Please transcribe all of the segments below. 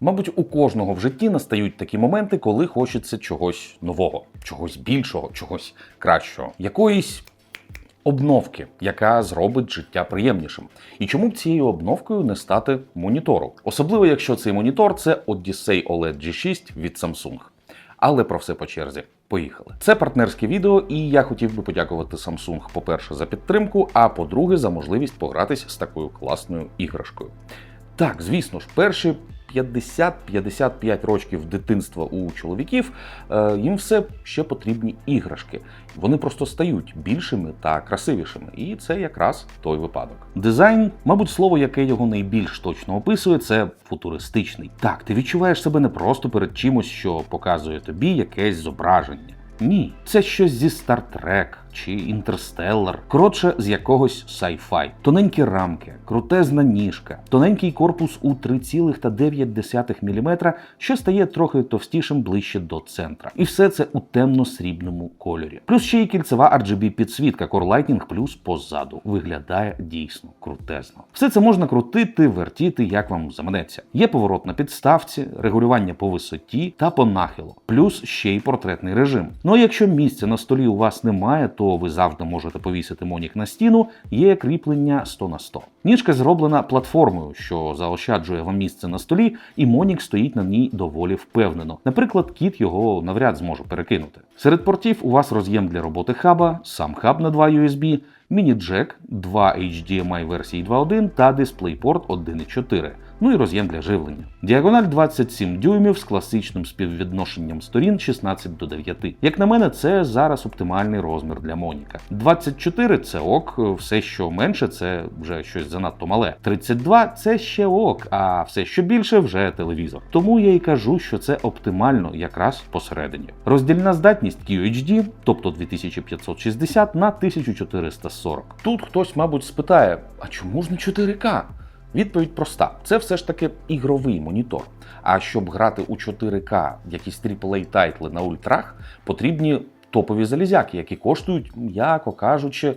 Мабуть, у кожного в житті настають такі моменти, коли хочеться чогось нового, чогось більшого, чогось кращого, якоїсь обновки, яка зробить життя приємнішим. І чому б цією обновкою не стати монітору? Особливо, якщо цей монітор це Odyssey OLED G6 від Samsung. Але про все по черзі. Поїхали. Це партнерське відео, і я хотів би подякувати Samsung, по-перше, за підтримку, а по-друге, за можливість погратись з такою класною іграшкою. Так, звісно ж, перші 50-55 років дитинства у чоловіків е, їм все ще потрібні іграшки. Вони просто стають більшими та красивішими, і це якраз той випадок. Дизайн, мабуть, слово, яке його найбільш точно описує, це футуристичний. Так, ти відчуваєш себе не просто перед чимось, що показує тобі якесь зображення. Ні, це щось зі Trek чи Інтерстеллар, коротше, з якогось sci-fi. Тоненькі рамки, крутезна ніжка, тоненький корпус у 3,9 мм, що стає трохи товстішим ближче до центра. І все це у темно-срібному кольорі. Плюс ще й кільцева RGB підсвітка Core Lighting Plus позаду. Виглядає дійсно крутезно. Все це можна крутити, вертіти, як вам заманеться. Є поворот на підставці, регулювання по висоті та по нахилу, плюс ще й портретний режим. Ну а якщо місця на столі у вас немає, то ви завжди можете повісити монік на стіну, є кріплення 100 на 100. Ніжка зроблена платформою, що заощаджує вам місце на столі, і монік стоїть на ній доволі впевнено. Наприклад, кіт його навряд зможе перекинути. Серед портів у вас роз'єм для роботи хаба, сам хаб на 2 USB, міні-джек, 2 HDMI версії 2.1 та DisplayPort 1.4. Ну і роз'єм для живлення. Діагональ 27 дюймів з класичним співвідношенням сторін 16 до 9. Як на мене, це зараз оптимальний розмір для Моніка. 24 це ок, все, що менше, це вже щось занадто мале. 32 це ще ок, а все, що більше, вже телевізор. Тому я й кажу, що це оптимально якраз посередині. Роздільна здатність QHD, тобто 2560 на 1440. Тут хтось, мабуть, спитає: а чому ж не 4К? Відповідь проста: це все ж таки ігровий монітор. А щоб грати у 4К якісь AAA тайтли на ультрах, потрібні топові залізяки, які коштують, м'яко кажучи.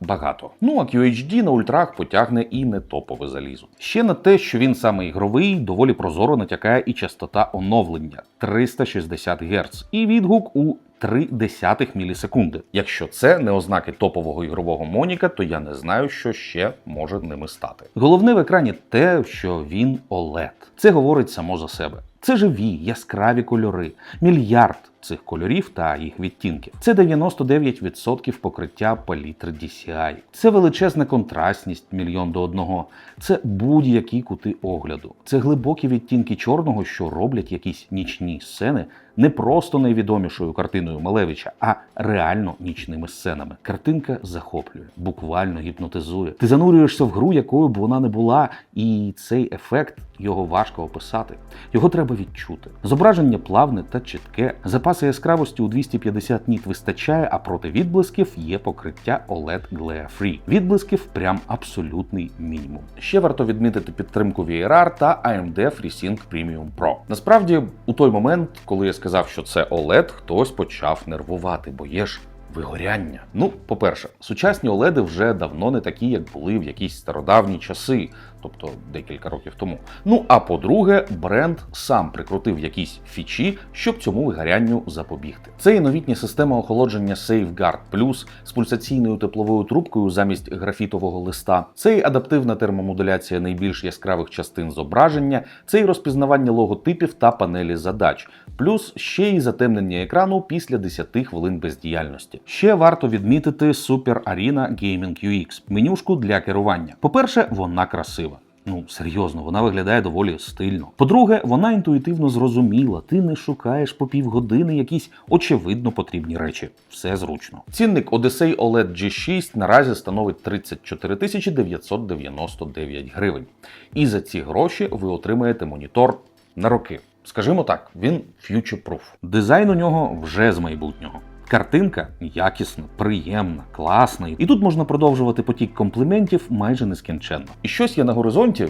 Багато. Ну а QHD на ультрах потягне і не топове залізо. Ще на те, що він саме ігровий, доволі прозоро натякає і частота оновлення 360 Гц, і відгук у 0,3 мілісекунди. Якщо це не ознаки топового ігрового Моніка, то я не знаю, що ще може ними стати. Головне в екрані те, що він OLED. Це говорить само за себе. Це живі, яскраві кольори, мільярд цих кольорів та їх відтінків. Це 99% покриття палітри DCI. Це величезна контрастність мільйон до одного. Це будь-які кути огляду. Це глибокі відтінки чорного, що роблять якісь нічні сцени не просто найвідомішою картиною Малевича, а реально нічними сценами. Картинка захоплює, буквально гіпнотизує. Ти занурюєшся в гру, якою б вона не була, і цей ефект його важко описати. Його треба відчути. Зображення плавне та чітке. Запаси яскравості у 250 ніт вистачає, а проти відблисків є покриття OLED Glare Free. Відблисків прям абсолютний мінімум. Ще варто відмітити підтримку VRR та AMD FreeSync Premium Pro. Насправді, у той момент, коли я сказав, що це OLED, хтось почав нервувати, бо є ж вигоряння. Ну, по-перше, сучасні OLED вже давно не такі, як були в якісь стародавні часи, тобто декілька років тому. Ну а по-друге, бренд сам прикрутив якісь фічі, щоб цьому вигорянню запобігти. Це і новітня система охолодження Safeguard Plus з пульсаційною тепловою трубкою замість графітового листа. Це і адаптивна термомодуляція найбільш яскравих частин зображення, це і розпізнавання логотипів та панелі задач, плюс ще й затемнення екрану після 10 хвилин бездіяльності. Ще варто відмітити Super Arena Gaming UX, менюшку для керування. По-перше, вона красива. Ну, серйозно, вона виглядає доволі стильно. По-друге, вона інтуїтивно зрозуміла. Ти не шукаєш по півгодини якісь очевидно потрібні речі. Все зручно. Цінник Odyssey OLED G6 наразі становить 34 тисячі 999 гривень. І за ці гроші ви отримаєте монітор на роки. Скажімо так, він future-proof. Дизайн у нього вже з майбутнього. Картинка якісна, приємна, класна. І тут можна продовжувати потік компліментів майже нескінченно. І щось є на горизонті.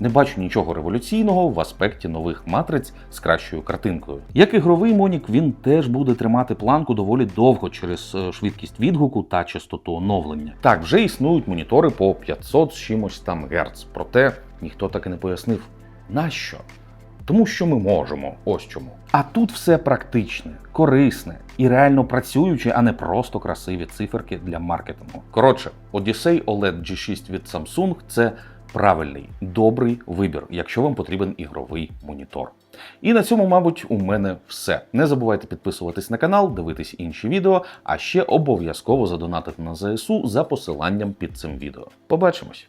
Не бачу нічого революційного в аспекті нових матриць з кращою картинкою. Як ігровий Монік, він теж буде тримати планку доволі довго через е, швидкість відгуку та частоту оновлення. Так, вже існують монітори по 500 з чимось там Гц, проте ніхто так і не пояснив, Нащо? Тому що ми можемо, ось чому. А тут все практичне, корисне і реально працююче, а не просто красиві циферки для маркетингу. Коротше, Odyssey OLED G6 від Samsung це правильний, добрий вибір, якщо вам потрібен ігровий монітор. І на цьому, мабуть, у мене все. Не забувайте підписуватись на канал, дивитись інші відео, а ще обов'язково задонатити на ЗСУ за посиланням під цим відео. Побачимось!